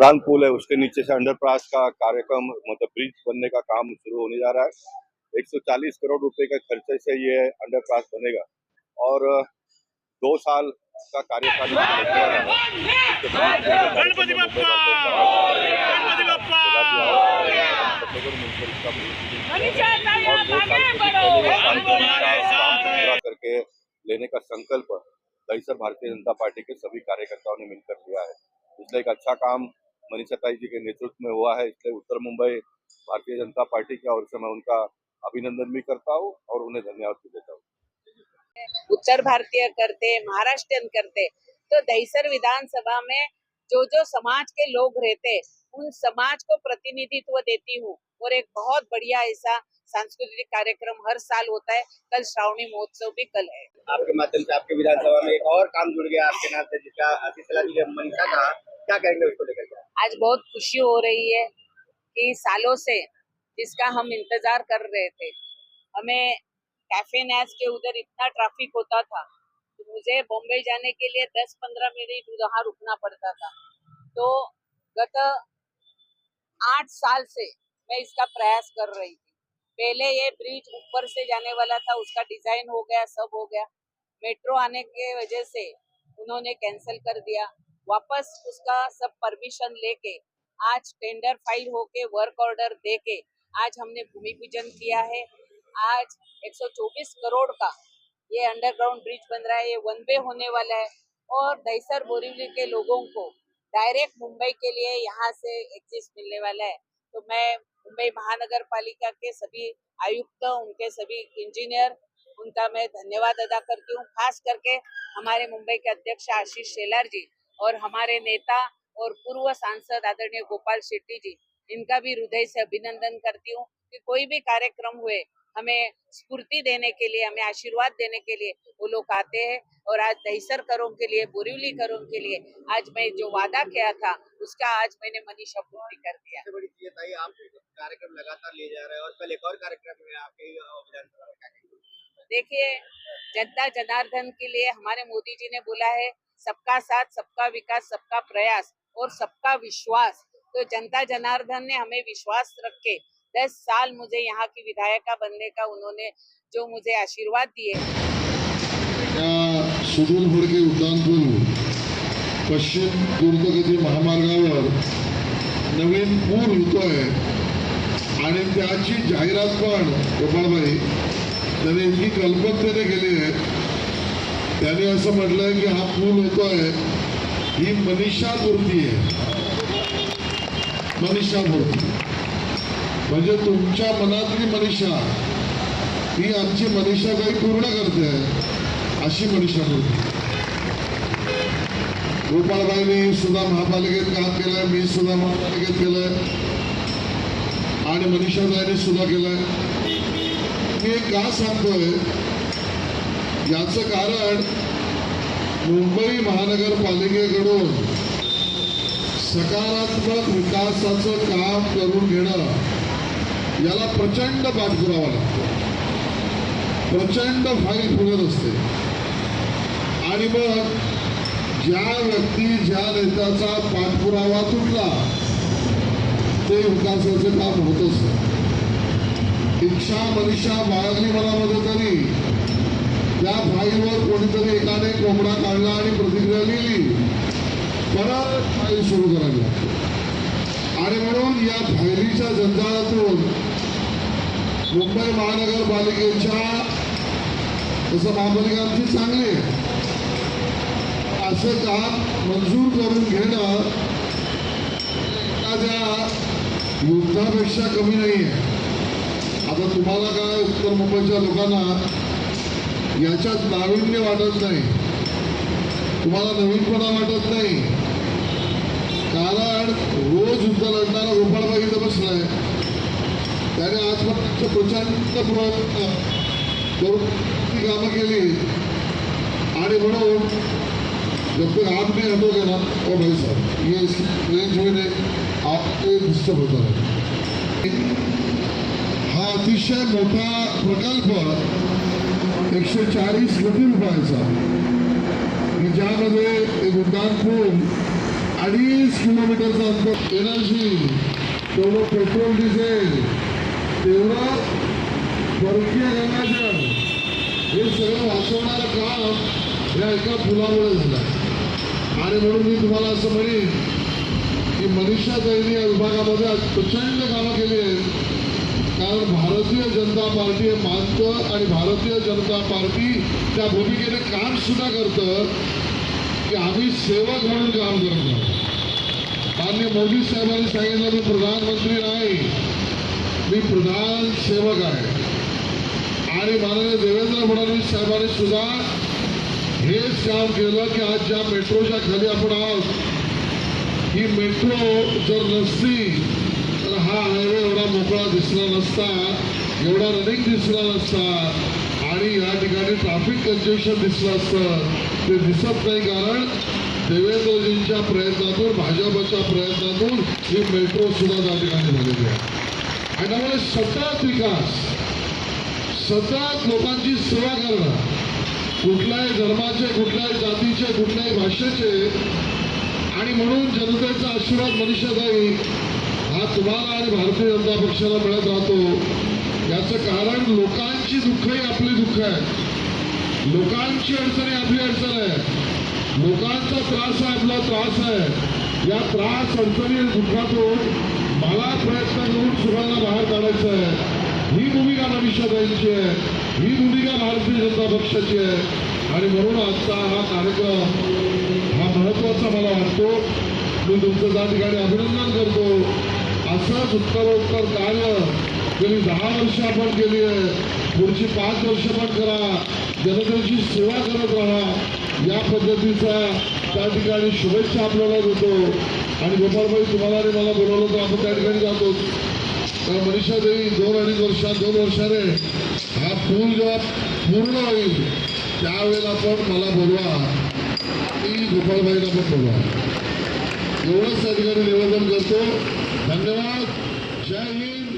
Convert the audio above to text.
उड़ान पुल है उसके नीचे से अंडरपास का कार्यक्रम मतलब ब्रिज बनने का काम शुरू होने जा रहा है। 140 करोड़ रुपए के खर्चे से ये अंडरपास बनेगा। और दो साल का कार्यकाल करके लेने का संकल्प दहीसर भारतीय जनता पार्टी के सभी कार्यकर्ताओं ने मिलकर लिया है। इसलिए एक अच्छा काम मनीषा ताई जी के नेतृत्व में हुआ है इसलिए उत्तर मुंबई भारतीय जनता पार्टी की ओर से मैं उनका अभिनंदन भी करता हूँ और उन्हें धन्यवाद भी देता हूँ। उत्तर भारतीय करते महाराष्ट्रियन करते तो दहीसर विधानसभा में जो जो समाज के लोग रहते उन समाज को प्रतिनिधित्व देती हूँ और एक बहुत बढ़िया ऐसा सांस्कृतिक कार्यक्रम हर साल होता है। कल श्रावणी महोत्सव भी कल है। आपके माध्यम से आपके विधानसभा में एक और काम जुड़ गया आपके नाम से जिसका मनीषा का। क्या कहेंगे उसको लेकर आज बहुत खुशी हो रही है कि सालों से जिसका हम इंतज़ार कर रहे थे, हमें कैफ़े नैस के उधर इतना ट्रैफ़िक होता था तो मुझे बॉम्बे जाने के लिए 10-15 मिनट वहाँ रुकना पड़ता था। तो गत आठ साल से मैं इसका प्रयास कर रही थी। पहले ये ब्रिज ऊपर से जाने वाला था, उसका डिज़ाइन हो गया, सब हो गया। मेट्रो आने के वजह से उन्होंने कैंसिल कर दिया। वापस उसका सब परमिशन लेके आज टेंडर फ़ाइल होके वर्क ऑर्डर देके आज हमने भूमि पूजन किया है। आज 124 करोड़ का ये अंडरग्राउंड ब्रिज बन रहा है, ये वन वे होने वाला है। और दहीसर बोरीवली के लोगों को डायरेक्ट मुंबई के लिए यहाँ से एक्सिस मिलने वाला है। तो मैं मुंबई महानगर पालिका के सभी आयुक्त, उनके सभी इंजीनियर उनका मैं धन्यवाद अदा करती हूँ। खास करके हमारे मुंबई के अध्यक्ष आशीष शेलार जी और हमारे नेता और पूर्व सांसद आदरणीय गोपाल शेट्टी जी इनका भी हृदय से अभिनंदन करती हूँ कि कोई भी कार्यक्रम हुए हमें स्फूर्ति देने के लिए हमें आशीर्वाद देने के लिए वो लोग आते हैं। और आज दहीसर करों के लिए बोरीवली करों के लिए आज मैं जो वादा किया था उसका आज मैंने मनीषा पूर्ति कर दिया। बड़ी चीज़ आप कार्यक्रम लगातार ले जा रहे हैं और कल एक और कार्यक्रम आपके देखिए जनता जनार्दन के लिए हमारे मोदी जी ने बोला है सबका साथ सबका विकास सबका प्रयास और सबका विश्वास। तो जनता जनार्दन ने हमें विश्वास रख। के दस साल मुझे यहाँ की विधायिका बनने का उन्होंने जो मुझे आशीर्वाद दिए। या सुदूर फडके उड्डाणपूल पश्चिम द्रुतगती महामार्गावर नवीन पूल होतोय आणि त्याची जाहिरात पण गोपाळबाई त्याने इतकी कल्पकतेने केली आहे. त्याने असं म्हटलंय की हा पूल होतोय ही मनीषा मूर्ती आहे. मनीषा मूर्ती म्हणजे तुमच्या मनातली मनीषा. ही आमची मनीषा काही पूर्ण करते अशी मनीषा मूर्ती गोपाळबाईंनी सुद्धा महापालिकेत काम केलंय. मी सुद्धा महापालिकेत केलंय. आणि मनीषाताईंनी सुद्धा केलंय. मी का सांगतोय? याचं कारण मुंबई महानगरपालिकेकडून सकारात्मक विकासाचं काम करून घेणं याला प्रचंड पाठपुरावा लागतो. प्रचंड फाईल फुलत असते. आणि मग ज्या व्यक्ती ज्या नेत्याचा पाठपुरावा तुटला ते विकासाचं काम होत असतं. इच्छा मनीषा बाळगली मनामध्ये तरी त्या फाईलवर कोणीतरी एकाने कोंबडा काढला आणि प्रतिक्रिया लिहिली. परत फाईल सुरू करावी आणि म्हणून या फायलीच्या जंजाळातून मुंबई महानगरपालिकेच्या तसं महापालिकांची चांगली असं काम मंजूर करून घेणं एखाद्या युद्धापेक्षा कमी नाही आहे आता तुम्हाला काय उत्तर मुंबईच्या लोकांना याच्यात नाविन्य वाटत नाही. तुम्हाला नवीनपणा वाटत नाही. कारण रोज युद्ध लढणारा गोपाळबाई इथं बसलाय. त्याने आजपर्यंत प्रचंड प्रयत्न करून ती कामं केली. आणि म्हणून जब तक आप नहीं हटोगे ना ओ भाई साहब ये इसकी रेंज में आपके डिस्टर्ब होता है हा अतिशय मोठा प्रकल्प एकशे चाळीस कोटी रुपयाचा. की ज्यामध्ये एक उड्डाण पूल अडीच किलोमीटरचा अंतर एनर्जी तेवढं पेट्रोल डिझेल तेवढं परकीय गंगाजल हे सगळं वाचवणारं काम या एका पुलामुळे झालं. आणि म्हणून मी तुम्हाला असं म्हणेन की मनीषा दैनी या विभागामध्ये प्रचंड कामं केली आहेत. कारण भारतीय जनता पार्टी हे मानतं आणि भारतीय जनता पार्टी त्या भूमिकेने काम सुद्धा करतं की आम्ही सेवक म्हणून काम करतो मान्य मोदी साहेबांनी सांगितलं मी प्रधानमंत्री नाही मी प्रधान सेवक आहे. आणि माननीय देवेंद्र फडणवीस साहेबांनी सुद्धा हेच काम केलं की आज ज्या मेट्रोच्या खाली आपण आहोत ही मेट्रो जर नसती हा हायवे एवढा मोकळा दिसला नसता एवढा रनिंग दिसला नसता आणि या ठिकाणी ट्रॅफिक कंजेशन दिसलं असतं. ते दिसत नाही कारण देवेंद्रजींच्या प्रयत्नातून भाजपच्या प्रयत्नातून ही मेट्रो सुद्धा त्या ठिकाणी झालेली आहे. आणि त्यामुळे सतत विकास सतत लोकांची सेवा करणं कुठल्याही धर्माचे कुठल्याही जातीचे कुठल्याही भाषेचे आणि म्हणून जनतेचा आशीर्वाद मनुष्यदायी हा तुम्हाला आणि भारतीय जनता पक्षाला मिळत राहतो. याचं कारण लोकांची दुःखही आपली दुःख आहे. लोकांची अडचण ही आपली अडचण आहे. लोकांचा त्रास आहे आपला त्रास आहे. या त्रास अडचणी दुःखातून मला प्रयत्न करून सुराला बाहेर काढायचं आहे. ही भूमिका मनुष्यदायींची आहे. ही भूमिका भारतीय जनता पक्षाची आहे. आणि म्हणून आजचा हा कार्यक्रम हा महत्त्वाचा मला वाटतो. मी तुमचं त्या ठिकाणी अभिनंदन करतो. असंच उत्तरोत्तर कार्य गेली दहा वर्ष आपण केली आहे. पुढची पाच वर्ष पण करा. जनतेची सेवा करत राहा. या पद्धतीचा त्या ठिकाणी शुभेच्छा आपल्याला देतो. आणि गोपाळबाई तुम्हाला आणि मला बोलवलं तर आपण त्या ठिकाणी जातो. तर मनीषा देवी दोन अडीच वर्षात दोन वर्षाने हा पूल जेव्हा पूर्ण होईल त्यावेळेला पण मला बोलवा. ती गोपालबाईला पण बोलवा. एवढंच त्या ठिकाणी निवेदन करतो. धन्यवाद. जय हिंद.